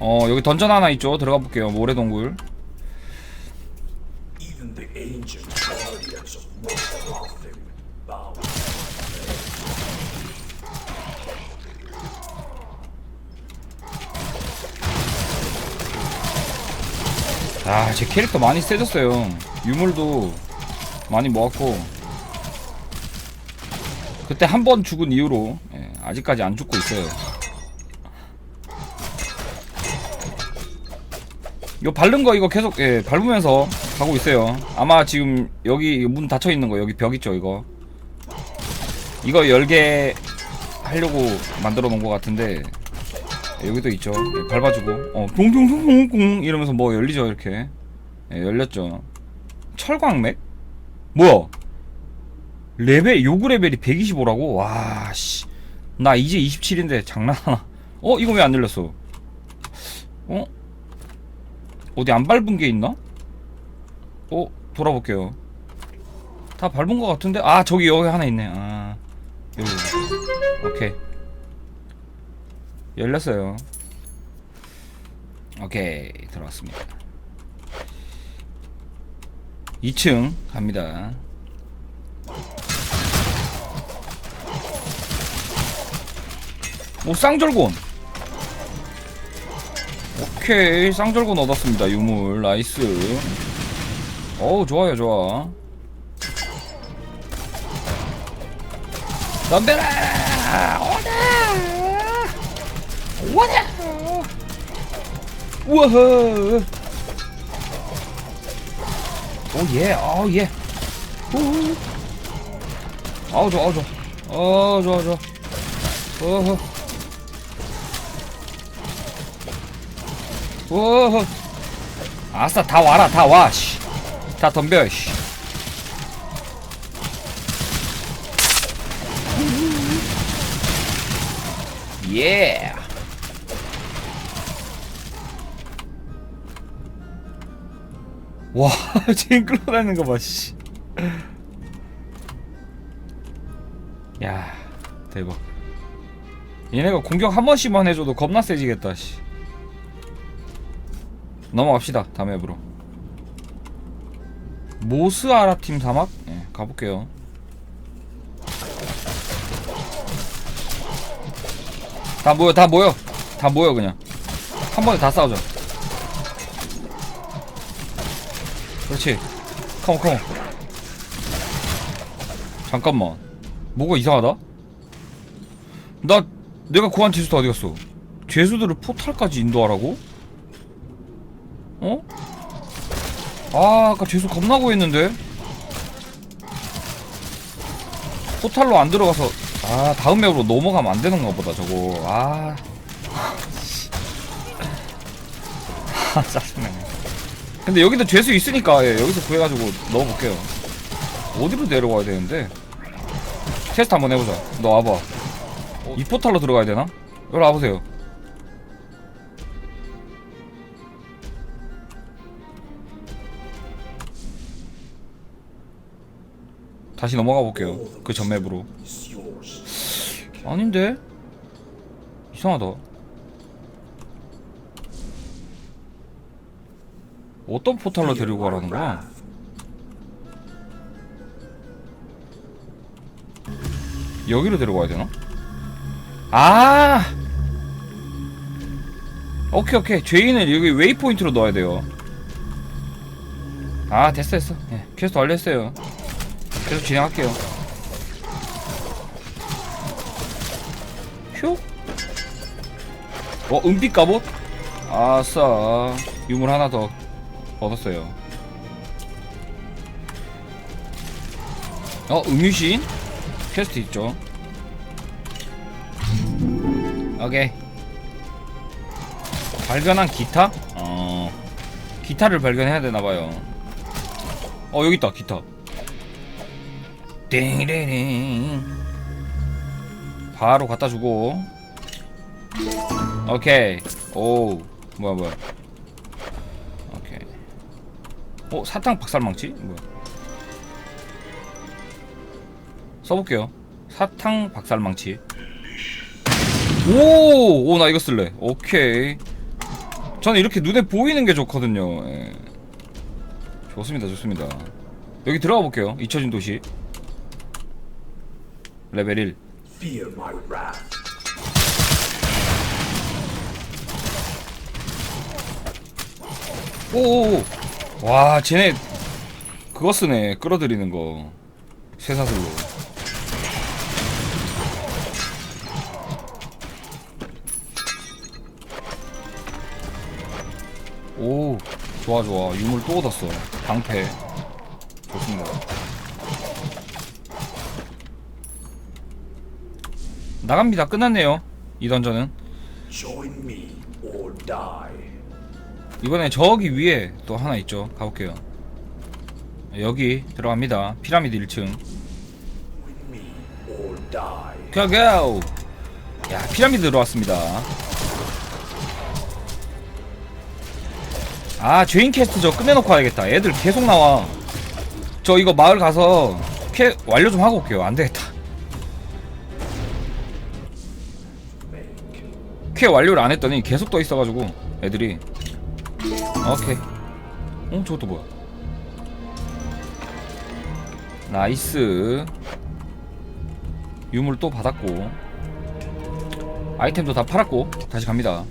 어 여기 던전 하나 있죠. 들어가 볼게요. 모래동굴. bow. 아제 캐릭터 많이 세졌어요. 유물도 많이 모았고. 그때 한 번 죽은 이후로 예, 아직까지 안 죽고 있어요 요 밟는 거 이거 계속 예, 밟으면서 가고 있어요. 아마 지금 여기 문 닫혀 있는 거 여기 벽 있죠 이거. 이거 열게 하려고 만들어 놓은 것 같은데 예, 여기도 있죠. 예, 밟아주고. 어 꽁꽁꽁꽁꽁 이러면서 뭐 열리죠 이렇게. 예, 열렸죠. 철광맥? 뭐야? 레벨 요구 레벨이 125라고? 와 씨 나 이제 27인데 장난하나. 어 이거 왜 안 열렸어? 어 어디 안 밟은 게 있나? 어 돌아볼게요. 다 밟은 것 같은데? 아 저기 여기 하나 있네. 아 여기 오케이. 열렸어요. 오케이 들어왔습니다. 2층 갑니다. 오 쌍절곤 오케이 쌍절곤 얻었습니다 유물. 나이스. 어우 좋아요 좋아. 덤벼라! 오다 오다 우와 오예 아예. 오 아우 좋아 좋아. 어 좋아 좋아. 어허 어허 아싸 다 와라 다 와 씨 다 덤벼 씨 예. 와, 체인 끌어다니는 거 봐, 씨. 야, 대박. 얘네가 공격 한 번씩만 해줘도 겁나 세지겠다, 씨. 넘어갑시다, 다음 앱으로. 모스아라 팀 사막? 예, 가볼게요. 다 모여, 다 모여. 다 모여, 그냥. 한 번에 다 싸우자. 그렇지. 컴온, 컴온. 잠깐만. 뭐가 이상하다? 나, 내가 구한 죄수도 어디 갔어? 죄수들을 포탈까지 인도하라고? 어? 아, 아까 죄수 겁나 구했는데? 포탈로 안 들어가서, 아, 다음 맵으로 넘어가면 안 되는가 보다, 저거. 아. 아, 짜증나네. 근데 여기도 죄수 있으니까 예, 여기서 구해가지고 넣어볼게요. 어디로 내려가야 되는데? 테스트 한번 해보자. 너 와봐. 이 포탈로 들어가야 되나? 여기 와보세요. 다시 넘어가 볼게요. 그 전 맵으로. Is yours. 아닌데? 이상하다. 어떤 포탈로 데리고 가라는 거야? 여기로 데려가야 되나? 아! 오케이 오케이 죄인을 여기 웨이포인트로 넣어야 돼요 아 됐어 됐어 예, 퀘스트 완료했어요 계속 진행할게요 휴? 어 은빛 갑옷? 아싸 유물 하나 더 얻었어요 어 음유신? 퀘스트 있죠 오케이 발견한 기타? 어 기타를 발견해야 되나봐요 어 여기 있다 기타 띵리링 바로 갖다 주고. 오케이. 오 뭐야 뭐야. 오케이. 어 사탕 박살망치? 뭐야. 써볼게요. 사탕 박살망치. 오 오 나 이거 쓸래. 오케이. 저는 이렇게 눈에 보이는 게 좋거든요. 예. 좋습니다, 좋습니다. 여기 들어가 볼게요. 잊혀진 도시. 레벨 1. Fear my wrath. 오오오. 와, 쟤네 그거 쓰네. 끌어들이는 거. 쇠사슬로. 오, 좋아 좋아. 유물 또 얻었어. 방패. 좋습니다. 나갑니다. 끝났네요. 이 던전은. 이번에 저기 위에 또 하나 있죠. 가볼게요. 여기 들어갑니다. 피라미드 1층. With me or die. 고고! 야, 피라미드 들어왔습니다. 아, 죄인 퀘스트 저 끝내놓고 와야겠다. 애들 계속 나와. 저 이거 마을 가서 퀘 완료 좀 하고 올게요. 안 되겠다. 퀘 완료를 안 했더니 계속 떠 있어가지고 애들이. 오케이. 어, 저것도 뭐야? 나이스. 유물 또 받았고. 아이템도 다 팔았고 다시 갑니다.